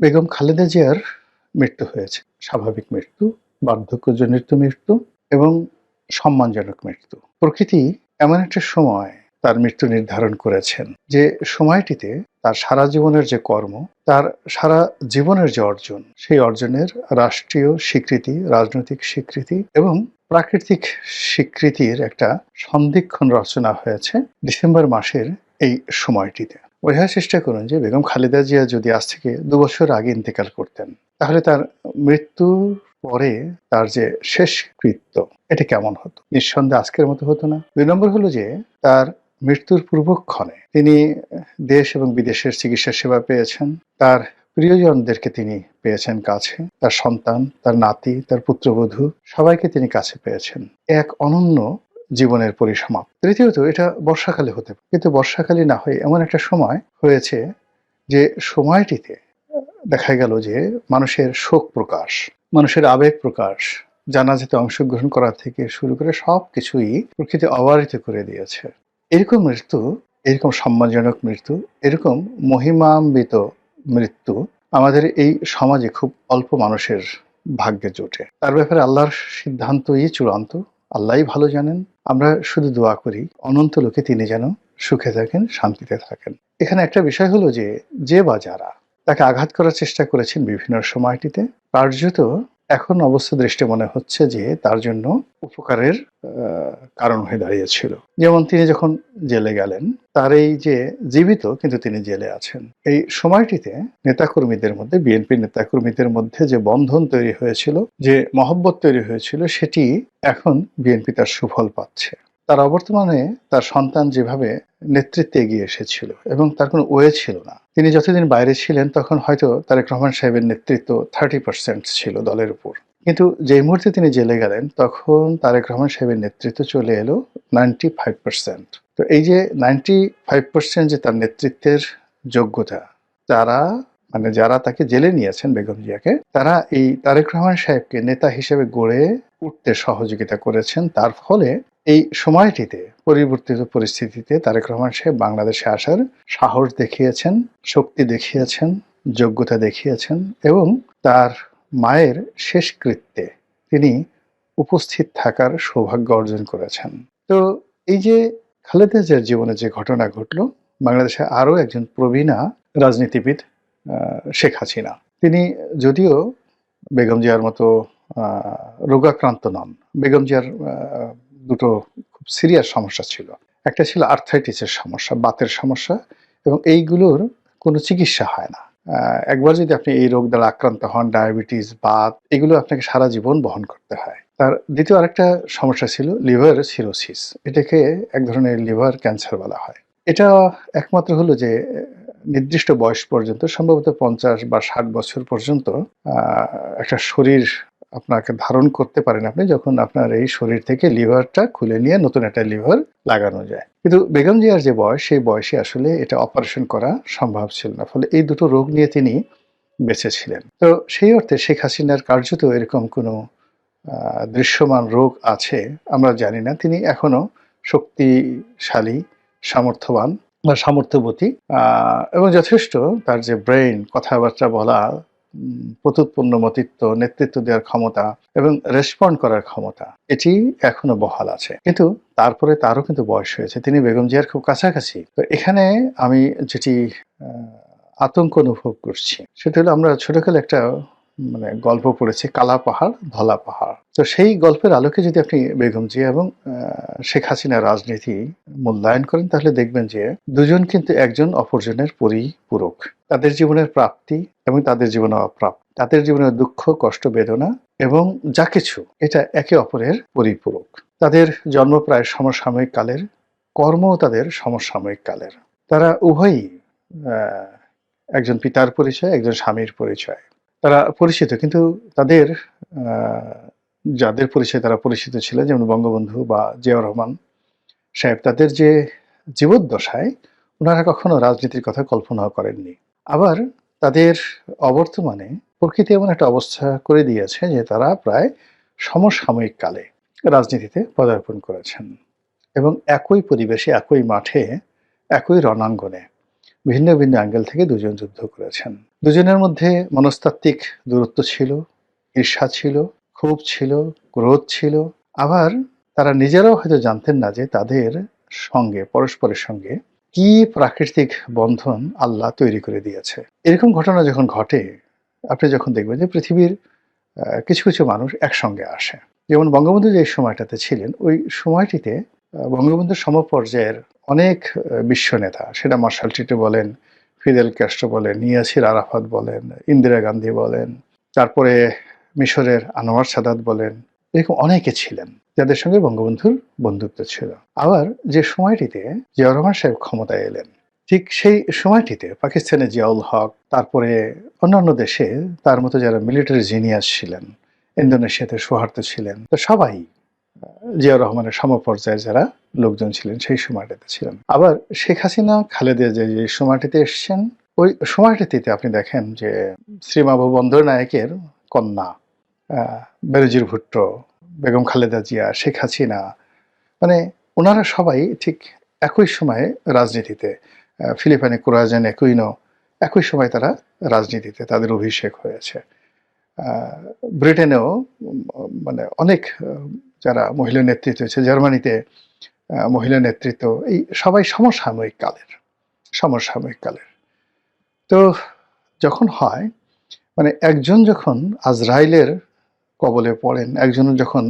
বেগম খালেদা জিয়ার মৃত্যু হয়েছে। স্বাভাবিক মৃত্যু, বার্ধক্যজনিত মৃত্যু এবং সম্মানজনক মৃত্যু। প্রকৃতি এমন একটা সময় তার মৃত্যু নির্ধারণ করেছেন যে সময়টিতে তার সারা জীবনের যে কর্ম, তার সারা জীবনের যে অর্জন, সেই অর্জনের রাষ্ট্রীয় স্বীকৃতি, রাজনৈতিক স্বীকৃতি এবং প্রাকৃতিক স্বীকৃতির একটা সন্ধিক্ষণ রচনা হয়েছে ডিসেম্বর মাসের এই সময়টিতে। বোঝার চেষ্টা করুন যে বেগম খালেদা জিয়া যদি আজ থেকে দু বছর আগে ইন্তেকাল করতেন, তাহলে তার মৃত্যুর পরে তার যে শেষ কৃত্য, এটা কেমন হতো? নিঃসন্দেহে আজকের মতো হতো না। দুই নম্বর হলো যে তার মৃত্যুর পূর্বক্ষণে তিনি দেশ এবং বিদেশের চিকিৎসা সেবা পেয়েছেন। তার প্রিয়জনদেরকে তিনি পেয়েছেন কাছে। তার সন্তান, তার নাতি, তার পুত্রবধূ, সবাইকে তিনি কাছে পেয়েছেন। এক অনন্য জীবনের পরিসমাপ তৃতীয়ত, এটা বর্ষাকালে হতে পারে। কিন্তু বর্ষাকালে না হয়ে এমন একটা সময় হয়েছে যে সময়টিতে দেখা গেল যে মানুষের শোক প্রকাশ, মানুষের আবেগ প্রকাশ, জানাজাতে অংশগ্রহণ করা থেকে শুরু করে সব কিছুই প্রকৃতি অবারিত করে দিয়েছে। এরকম মৃত্যু, এরকম সম্মানজনক মৃত্যু, এরকম মহিমান্বিত মৃত্যু আমাদের এই সমাজে খুব অল্প মানুষের ভাগ্যে জোটে। তার ব্যাপারে আল্লাহর সিদ্ধান্তই চূড়ান্ত। আল্লাহই ভালো জানেন আমরা শুধু দোয়া করি, অনন্ত লোকে তিনি যেন সুখে থাকেন, শান্তিতে থাকেন। এখানে একটা বিষয় হলো যে যে বা যারা তাকে আঘাত করার চেষ্টা করেছেন বিভিন্ন সময়টিতে, কার্যত এখন অবস্থা দৃষ্টি মনে হচ্ছে যে তার জন্য উপকারের কারণ হয়ে দাঁড়িয়েছিল। যেমন তিনি যখন জেলে গেলেন তার এই যে জীবিত কিন্তু তিনি জেলে আছেন। এই সময়টিতে নেতাকর্মীদের মধ্যে, বিএনপি নেতাকর্মীদের মধ্যে যে বন্ধন তৈরি হয়েছিল, যে মহব্বত তৈরি হয়েছিল, সেটি এখন বিএনপি তার সুফল পাচ্ছে। তার অবর্তমানে তার সন্তান যেভাবে নেতৃত্বে এগিয়ে এসেছিল এবং তার কোনো ওয়ে ছিল না। তিনি যতদিন বাইরে ছিলেন, তখন হয়তো তারেক রহমান সাহেবের নেতৃত্ব থার্টি পার্সেন্ট ছিল দলের উপর। কিন্তু যেই মুহূর্তে তিনি জেলে গেলেন, তখন তারেক রহমান সাহেবের নেতৃত্ব চলে এলো নাইনটি ফাইভ পার্সেন্ট তো এই যে নাইনটি ফাইভ পার্সেন্ট যে তার নেতৃত্বের যোগ্যতা, তারা মানে যারা তাকে জেলে নিয়েছেন বেগম জিয়াকে, তারা এই তারেক রহমান সাহেবকে নেতা হিসেবে গড়ে উঠতে সহযোগিতা করেছেন। তার ফলে এই সময়টিতে, পরিবর্তিত পরিস্থিতিতে তারেক রহমান সাহেব বাংলাদেশে আসার সাহস দেখিয়েছেন, শক্তি দেখিয়েছেন, যোগ্যতা দেখিয়েছেন এবং তার মায়ের শেষকৃত্যে তিনি উপস্থিত থাকার সৌভাগ্য অর্জন করেছেন। তো এই যে খালেদা জিয়ার জীবনে যে ঘটনা ঘটলো, বাংলাদেশে আরও একজন প্রবীণা রাজনীতিবিদ শেখ হাসিনা। তিনি যদিও বেগম জিয়ার মতো রোগাক্রান্ত নন, বেগম জিয়ার দুটো খুব সিরিয়াস সমস্যা ছিল। একটা ছিল আর্থাইটিসের সমস্যা, বাতের সমস্যা এবং এইগুলোর কোনো চিকিৎসা হয় না। একবার যদি আপনি এই রোগ দ্বারা আক্রান্ত হন ডায়াবেটিস বাত, এগুলো আপনাকে সারা জীবন বহন করতে হয়। তার দ্বিতীয় আরেকটা সমস্যা ছিল লিভার সিরোসিস এটাকে এক ধরনের লিভার ক্যান্সার বলা হয়। এটা একমাত্র হলো যে, নির্দিষ্ট বয়স পর্যন্ত, সম্ভবত পঞ্চাশ বা ষাট বছর পর্যন্ত একটা শরীর আপনাকে ধারণ করতে পারেন আপনি যখন আপনার এই শরীর থেকে লিভারটা খুলে নিয়ে নতুন একটা লিভার লাগানো যায়। কিন্তু বেগম জিয়ার যে বয়স, সেই বয়সে আসলে এটা অপারেশন করা সম্ভব ছিল না। ফলে এই দুটো রোগ নিয়ে তিনি বেঁচে ছিলেন তো সেই অর্থে শেখ হাসিনার কার্যত এরকম কোনো দৃশ্যমান রোগ আছে, আমরা জানি না। তিনি এখনও শক্তিশালী, সামর্থ্যবান বা সামর্থ্যবতী এবং যথেষ্ট তার যে ব্রেন কথাবার্তা বলা প্রত্যুৎপন্ন মতিত্ব, নেতৃত্ব দেওয়ার ক্ষমতা এবং রেসপন্ড করার ক্ষমতা, এটি এখনও বহাল আছে। কিন্তু তারপরে তারও কিন্তু বয়স হয়েছে। তিনি বেগম জিয়ার খুব কাছাকাছি। তো এখানে আমি যেটি আতঙ্ক অনুভব করছি, সেটা হলো আমরা ছোটকালে একটা মানে গল্প পড়েছি, কালা পাহাড়, ধলা পাহাড়। তো সেই গল্পের আলোকে যদি আপনি বেগম জিয়া এবং শেখ হাসিনার রাজনীতি মূল্যায়ন করেন, তাহলে দেখবেন যে দুজন কিন্তু একজন অপরজনের পরিপূরক। তাদের জীবনের প্রাপ্তি এবং তাদের জীবনে অপ্রাপ্তি, তাদের জীবনের দুঃখ, কষ্ট, বেদনা এবং যা কিছু, এটা একে অপরের পরিপূরক। তাদের জন্ম প্রায় সমসাময়িক কালের, কর্মও তাদের সমসাময়িক কালের। তারা উভয়ই একজন পিতার পরিচয়, একজন স্বামীর পরিচয়। তারা পরিচিত, কিন্তু তাদের যাদের পরিচয় তারা পরিচিত ছিলেন যেমন বঙ্গবন্ধু বা জিয়াউর রহমান সাহেব, তাদের যে জীবদ্দশায় ওনারা কখনো রাজনীতির কথা কল্পনাও করেননি। আবার তাদের অবর্তমানে প্রকৃতি এমন একটা অবস্থা করে দিয়েছে যে তারা প্রায় সমসাময়িক কালে রাজনীতিতে পদার্পণ করেছেন এবং একই পরিবেশে, একই মাঠে, একই রণাঙ্গনে ভিন্ন ভিন্ন অ্যাঙ্গেল থেকে দুজন যুদ্ধ করেছেন। দুজনের মধ্যে মনস্তাত্ত্বিক দূরত্ব ছিল, ঈর্ষা ছিল, ক্ষোভ ছিল, ক্রোধ ছিল। আবার তারা নিজেরাও হয়তো জানতেন না যে তাদের সঙ্গে, পরস্পরের সঙ্গে কি প্রাকৃতিক বন্ধন আল্লাহ তৈরি করে দিয়েছে। এরকম ঘটনা যখন ঘটে, আপনি যখন দেখবেন যে পৃথিবীর কিছু কিছু মানুষ একসঙ্গে আসে। যেমন বঙ্গবন্ধু যে সময়টাতে ছিলেন, ওই সময়টিতে বঙ্গবন্ধুর সমপর্যায়ের অনেক বিশ্ব নেতা, সেটা মার্শাল টিটো বলেন, ফিদেল ক্যাস্ট্রো বলেন, নিয়াসির আরাফাত বলেন, ইন্দিরা গান্ধী বলেন, তারপরে মিশরের আনোয়ার সাদাত বলেন, এরকম অনেকে ছিলেন, যাদের সঙ্গে বঙ্গবন্ধুর বন্ধুত্ব ছিল। আবার যে সময়টিতে জিয়াউর রহমান সাহেব ক্ষমতায় এলেন, ঠিক সেই সময়টিতে পাকিস্তানে জিয়াউল হক, তারপরে অন্যান্য দেশে তার মতো যারা মিলিটারি জিনিয়াস ছিলেন, ইন্দোনেশিয়াতে সোহার্ত ছিলেন, তো সবাই জিয়াউর রহমানের সমপর্যায়ে যারা লোকজন ছিলেন সেই সময়টাতে ছিলেন। আবার শেখ হাসিনা খালেদা যে যে সময়টিতে এসছেন ওই সময়টিতে আপনি দেখেন যে শ্রীমাবু বন্দর নায়কের কন্যা আহ, বেনজির ভুট্টো বেগম খালেদা জিয়া শেখ হাসিনা মানে ওনারা সবাই ঠিক একই সময়ে রাজনীতিতে ফিলিপাইনে কুরাজেন একুইনো একই সময় তারা রাজনীতিতে তাদের অভিষেক হয়েছে। ব্রিটেনেও মানে অনেক যারা মহিলা নেতৃত্ব হয়েছে জার্মানিতে মহিলা নেতৃত্ব, এই সবাই সমসাময়িক কালের সমসাময়িক কালের। তো যখন হয় মানে একজন যখন আজরাইলের কবলে পড়েন একজনের যখন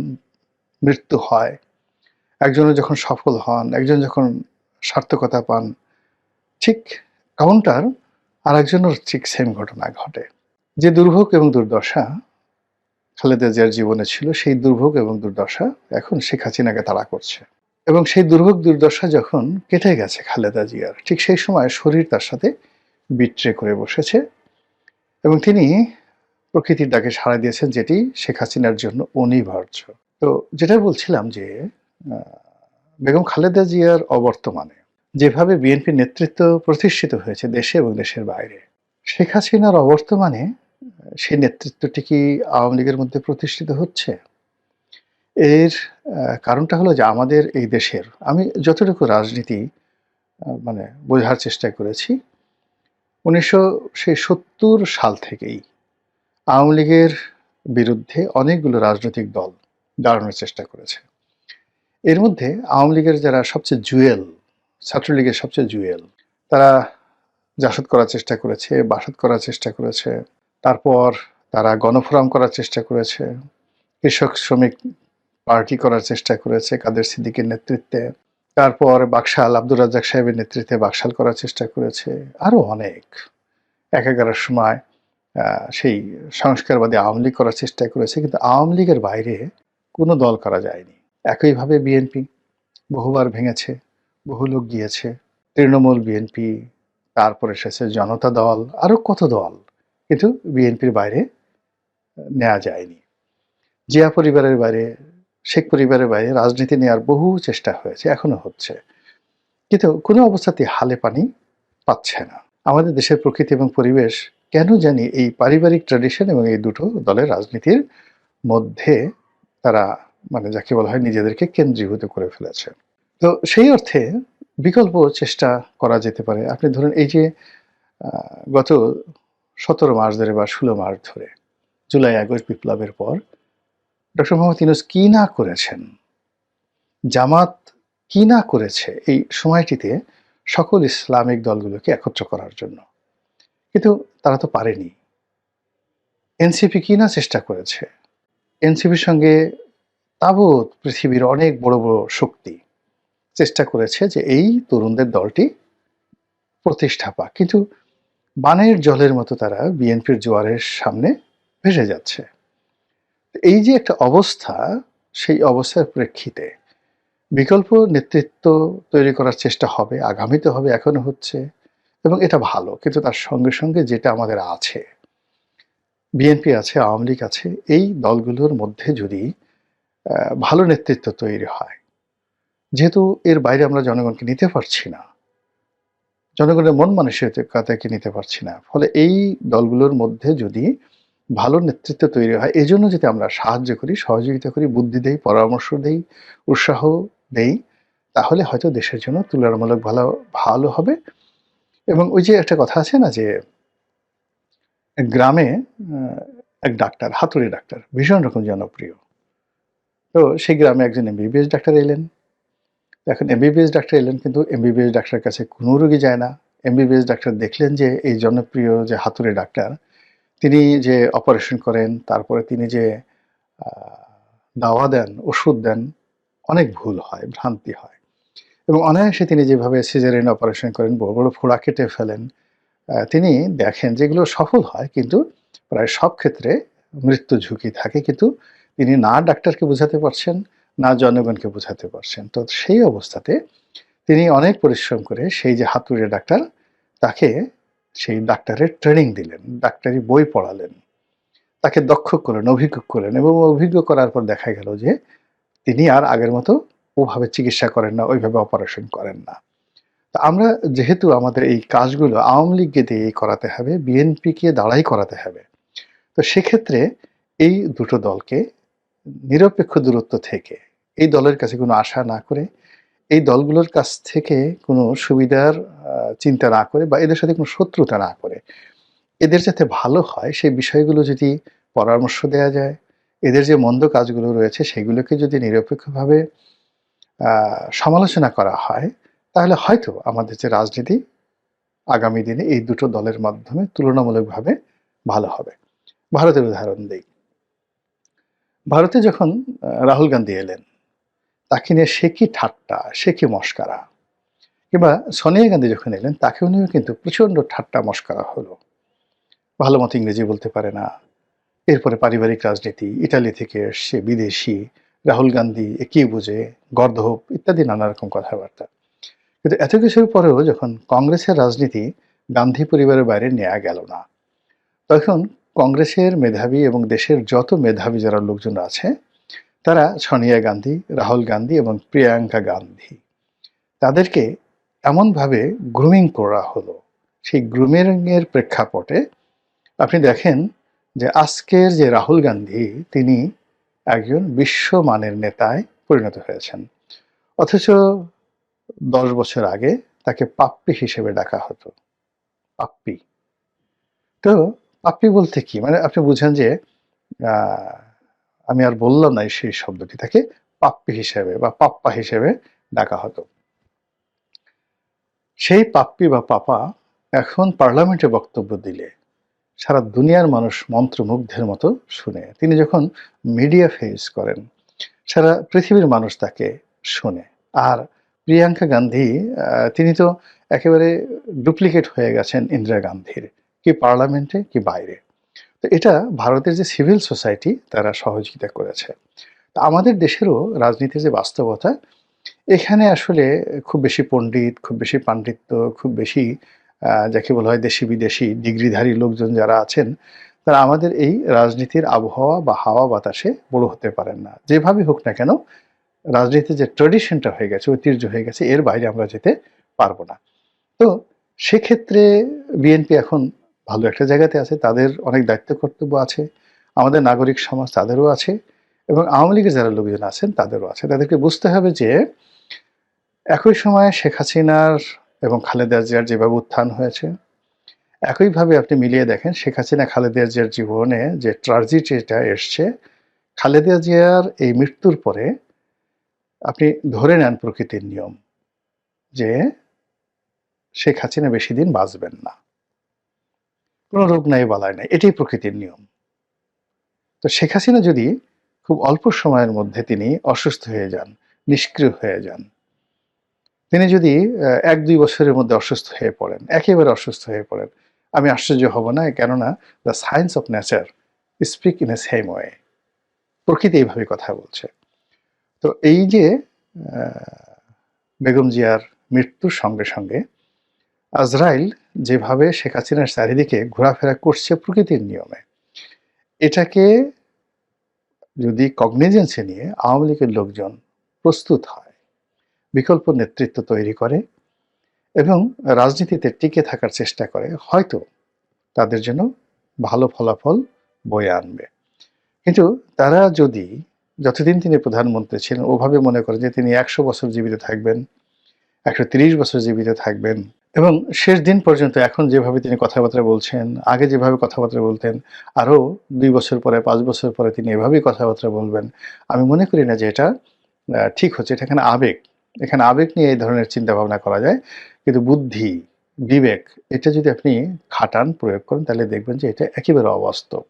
মৃত্যু হয় একজনের যখন সফল হন, একজন যখন সার্থকতা পান, ঠিক কাউন্টার আর একজনের ঠিক সেম ঘটনা ঘটে। যে দুর্ভোগ এবং দুর্দশা খালেদা জিয়ার জীবনে ছিল সেই দুর্ভোগ এবং দুর্দশা, এখন শেখ হাসিনাকে তাড়া করছে। এবং সেই দুর্ভোগ, দুর্দশা যখন কেটে গেছে খালেদা জিয়ার, ঠিক সেই সময় শরীর তার সাথে বিট্রে করে বসেছে এবং তিনি প্রকৃতির ডাকে সাড়া দিয়েছেন যেটি শেখ হাসিনার জন্য অনিবার্য। তো যেটা বলছিলাম যে বেগম খালেদা জিয়ার অবর্তমানে যেভাবে বিএনপি নেতৃত্ব প্রতিষ্ঠিত হয়েছে দেশে এবং দেশের বাইরে, শেখ হাসিনার অবর্তমানে সেই নেতৃত্বটি কি আওয়ামী লীগের মধ্যে প্রতিষ্ঠিত হচ্ছে? এর কারণটা হলো যে আমাদের এই দেশের, আমি যতটুকু রাজনীতি মানে বোঝার চেষ্টা করেছি, উনিশশো সেই সত্তর সাল থেকেই আওয়ামী লীগের বিরুদ্ধে অনেকগুলো রাজনৈতিক দল দাঁড়ানোর চেষ্টা করেছে। এর মধ্যে আওয়ামী লীগের যারা সবচেয়ে জুয়েল, ছাত্রলীগের সবচেয়ে জুয়েল, তারা জাসদ করার চেষ্টা করেছে, বাসদ করার চেষ্টা করেছে তারপর তারা গণফোরাম করার চেষ্টা করেছে, কৃষক শ্রমিক পার্টি করার চেষ্টা করেছে কাদের সিদ্দিকের নেতৃত্বে, তারপর বাকশাল আব্দুর রাজ্জাক সাহেবের নেতৃত্বে বাকশাল করার চেষ্টা করেছে আরও অনেক। এক এগারোর সময় সেই সংস্কারবাদী আওয়ামী লীগ করার চেষ্টা করেছে, কিন্তু আওয়ামী লীগের বাইরে কোনো দল করা যায়নি। একইভাবে বিএনপি বহুবার ভেঙেছে, বহু লোক গিয়েছে। তৃণমূল বিএনপি, তারপর এসেছে জনতা দল আরও কত দল? কিন্তু বিএনপির বাইরে নেওয়া যায়নি। জিয়া পরিবারের বাইরে, শেখ পরিবারের বাইরে রাজনীতি নেওয়ার বহু চেষ্টা হয়েছে, এখনও হচ্ছে। কিন্তু কোনো অবস্থাতেই হালে পানি পাচ্ছে না। আমাদের দেশের প্রকৃতি এবং পরিবেশ কেন জানি এই পারিবারিক ট্র্যাডিশন এবং এই দুটো দলের রাজনীতির মধ্যে তারা মানে যাকে বলা হয় নিজেদেরকে কেন্দ্রীভূত করে ফেলেছে। তো সেই অর্থে বিকল্প চেষ্টা করা যেতে পারে। আপনি ধরুন এই যে গত সতেরো মাস ধরে বা ষোলো মাস ধরে, জুলাই, আগস্ট বিপ্লবের পর ডক্টর মোহাম্মদ ইউনুস কি না করেছেন? জামাত কি না করেছে এই সময়টিতে সকল ইসলামিক দলগুলোকে একত্র করার জন্য? কিন্তু তারা তো পারেনি। এনসিপি কি না চেষ্টা করেছে? এনসিপির সঙ্গে তাবৎ পৃথিবীর অনেক বড় বড় শক্তি চেষ্টা করেছে যে এই তরুণদের দলটি প্রতিষ্ঠা পাক। কিন্তু বানের জলের মতো তারা বিএনপির জোয়ারের সামনে ভেসে যাচ্ছে। এই যে একটা অবস্থা, সেই অবস্থার প্রেক্ষিতে বিকল্প নেতৃত্ব তৈরি করার চেষ্টা হবে, আগামীতে হবে, এখনও হচ্ছে, এবং এটা ভালো, কিন্তু তার সঙ্গে সঙ্গে যেটা আমাদের আছে, বিএনপি আছে, আওয়ামী লীগ আছে, এই দলগুলোর মধ্যে যদি ভালো নেতৃত্ব তৈরি হয়, যেহেতু এর বাইরে আমরা জনগণকে নিতে পারছি না জনগণের মন মানসিকতাকে নিতে পারছি না? ফলে এই দলগুলোর মধ্যে যদি ভালো নেতৃত্ব তৈরি হয় এই জন্য যদি আমরা সাহায্য করি, সহযোগিতা করি, বুদ্ধি দেই, পরামর্শ দেই, উৎসাহ দেই, তাহলে হয়তো দেশের জন্য তুলনামূলক ভালো ভালো হবে। এবং ওই যে একটা কথা আছে না যে, গ্রামে এক ডাক্তার, হাতুড়ি ডাক্তার, ভীষণ রকম জনপ্রিয়। তো সেই গ্রামে একজন এমবিবিএস ডাক্তার এলেন। এখন এমবিবিএস ডাক্তার এলেন, কিন্তু এমবিবিএস ডাক্তারের কাছে কোনো রোগী যায় না। এমবিবিএস ডাক্তার দেখলেন যে, এই জনপ্রিয় যে হাতুড়ি ডাক্তার, তিনি যে অপারেশন করেন, তারপরে তিনি যে দাওয়া দেন, ওষুধ দেন, অনেক ভুল হয়, ভ্রান্তি হয়। এবং অনায়াসে তিনি যেভাবে সিজারিন অপারেশন করেন, বড় বড় ফোড়া কেটে ফেলেন তিনি দেখেন যেগুলো সফল হয়, কিন্তু প্রায় সব ক্ষেত্রে মৃত্যু ঝুঁকি থাকে, কিন্তু তিনি না ডাক্তারকে বোঝাতে পারছেন। না জনগণকে বোঝাতে পারছেন। তো সেই অবস্থাতে তিনি অনেক পরিশ্রম করে সেই যে হাতুড়ে ডাক্তার, তাকে সেই ডাক্তারের ট্রেনিং দিলেন, ডাক্তারি বই পড়ালেন। তাকে দক্ষ করলেন, অভিজ্ঞ করলেন এবং অভিজ্ঞ করার পর দেখা গেল যে তিনি আর আগের মতো ওভাবে চিকিৎসা করেন না, ওইভাবে অপারেশন করেন না। তা আমরা যেহেতু আমাদের এই কাজগুলো আওয়ামী লীগকে দিয়ে করাতে হবে বিএনপিকে দাঁড়াই করাতে হবে, তো সেক্ষেত্রে এই দুটো দলকে নিরপেক্ষ দূরত্ব থেকে এই দলের কাছে কোনো আশা না করে, এই দলগুলোর কাছ থেকে কোনো সুবিধার চিন্তা না করে বা এদের সাথে কোনো শত্রুতা না করে। এদের যাতে ভালো হয়, সেই বিষয়গুলো যদি পরামর্শ দেওয়া যায়, এদের যে মন্দ কাজগুলো রয়েছে, সেগুলোকে যদি নিরপেক্ষভাবে সমালোচনা করা হয়, তাহলে হয়তো আমাদের যে রাজনীতি আগামী দিনে এই দুটো দলের মাধ্যমে তুলনামূলকভাবে ভালো হবে। ভারতের উদাহরণ দিই। ভারতে যখন রাহুল গান্ধী এলেন তাকে নিয়ে সে কি ঠাট্টা, সে কি মস্কারা? কিংবা সোনিয়া গান্ধী যখন এলেন তাকেও নিয়েও কিন্তু প্রচণ্ড ঠাট্টা মস্কারা হলো। ভালো মতো ইংরেজি বলতে পারে না। এরপরে পারিবারিক রাজনীতি, ইটালি থেকে এসছে বিদেশি, রাহুল গান্ধী, এ কি বুঝে? গর্ধব ইত্যাদি নানা রকম কথাবার্তা। কিন্তু এত কিছুর পরেও যখন কংগ্রেসের রাজনীতি গান্ধী পরিবারের বাইরে নেওয়া গেল না, তখন কংগ্রেসের মেধাবী এবং দেশের যত মেধাবী যারা লোকজন আছে তারা সোনিয়া গান্ধী, রাহুল গান্ধী এবং প্রিয়াঙ্কা গান্ধী। তাদেরকে এমনভাবে গ্রুমিং করা হলো। সেই গ্রুমিংয়ের প্রেক্ষাপটে আপনি দেখেন যে আজকের যে রাহুল গান্ধী, তিনি একজন বিশ্বমানের নেতায় পরিণত হয়েছেন। অথচ দশ বছর আগে তাকে পাপ্পি হিসেবে ডাকা হতো। পাপ্পি। তো পাপ্পি বলতে কি? মানে আপনি বুঝেন যে আমি আর বললাম না সেই শব্দটি তাকে পাপ্পি হিসেবে বা পাপ্পা হিসেবে ডাকা হতো। সেই পাপ্পি বা পাপা এখন পার্লামেন্টে বক্তব্য দিলে, সারা দুনিয়ার মানুষ মন্ত্রমুগ্ধের মতো শুনে। তিনি যখন মিডিয়া ফেস করেন, সারা পৃথিবীর মানুষ তাকে শুনে। আর প্রিয়াঙ্কা গান্ধী তিনি তো একেবারে ডুপ্লিকেট হয়ে গেছেন ইন্দিরা গান্ধীর, কি পার্লামেন্টে কি বাইরে। তো এটা ভারতের যে সিভিল সোসাইটি, তারা সহযোগিতা করেছে। তো আমাদের দেশেরও রাজনীতির যে বাস্তবতা, এখানে আসলে খুব বেশি পণ্ডিত, খুব বেশি পাণ্ডিত্য, খুব বেশি যাকে বলা হয় দেশি বিদেশি ডিগ্রিধারী লোকজন যারা আছেন, তারা আমাদের এই রাজনীতির আবহাওয়া বা হাওয়া বাতাসে বড় হতে পারেন না। যেভাবে হোক না কেন, রাজনীতির যে ট্রেডিশনটা হয়ে গেছে, ঐতিহ্য হয়ে গেছে, এর বাইরে আমরা যেতে পারব না। তো সেক্ষেত্রে বিএনপি এখন ভালো একটা জায়গাতে আছে, তাদের অনেক দায়িত্ব কর্তব্য আছে, আমাদের নাগরিক সমাজ তাদেরও আছে এবং আওয়ামী লীগের যারা লোকজন আছেন তাদেরও আছে। তাদেরকে বুঝতে হবে যে একই সময়ে শেখ হাসিনার এবং খালেদা জিয়ার যেভাবে উত্থান হয়েছে, একইভাবে আপনি মিলিয়ে দেখেন শেখ হাসিনা খালেদা জিয়ার জীবনে যে ট্রাজিডিটা এসছে, খালেদা জিয়ার এই মৃত্যুর পরে আপনি ধরে নেন প্রকৃতির নিয়ম যে শেখ হাসিনা বেশি দিন বাঁচবেন না। কোনো রোগ নাই বালায় নাই, এটাই প্রকৃতির নিয়ম। তো শেখ হাসিনা যদি খুব অল্প সময়ের মধ্যে তিনি অসুস্থ হয়ে যান, নিষ্ক্রিয় হয়ে যান, তিনি যদি এক দুই বছরের মধ্যে অসুস্থ হয়ে পড়েন, একেবারে অসুস্থ হয়ে পড়েন, আমি আশ্চর্য হব না, কেননা the science of nature speak in a same way. প্রকৃতি এইভাবে কথা বলছে। তো এই যে বেগম জিয়ার মৃত্যুর সঙ্গে সঙ্গে আজরাইল যেভাবে শেখ হাসিনার চারিদিকে ঘোরাফেরা করছে প্রকৃতির নিয়মে। এটাকে যদি কগনিজেন্সে নিয়ে আওয়ামী লীগের লোকজন প্রস্তুত হয়, বিকল্প নেতৃত্ব তৈরি করে এবং রাজনীতিতে টিকে থাকার চেষ্টা করে, হয়তো তাদের জন্য ভালো ফলাফল বয়ে আনবে। কিন্তু তারা যদি যতদিন তিনি প্রধানমন্ত্রী ছিলেন, ওভাবে মনে করে যে তিনি একশো বছর জীবিত থাকবেন, একশো বছর জীবিত থাকবেন এবং শেষ দিন পর্যন্ত এখন যেভাবে তিনি কথাবার্তা বলছেন, আগে যেভাবে কথাবার্তা বলতেন, আরও দুই বছর পরে, পাঁচ বছর পরে তিনি এভাবেই কথাবার্তা বলবেন। আমি মনে করি না যে এটা ঠিক হচ্ছে। এটা এখানে আবেগ। এখানে আবেগ নিয়ে এই ধরনের চিন্তা ভাবনা করা যায়। কিন্তু বুদ্ধি, বিবেক, এটা যদি আপনি খাটান, প্রয়োগ করেন, তাহলে দেখবেন যে এটা একেবারে অবাস্তব।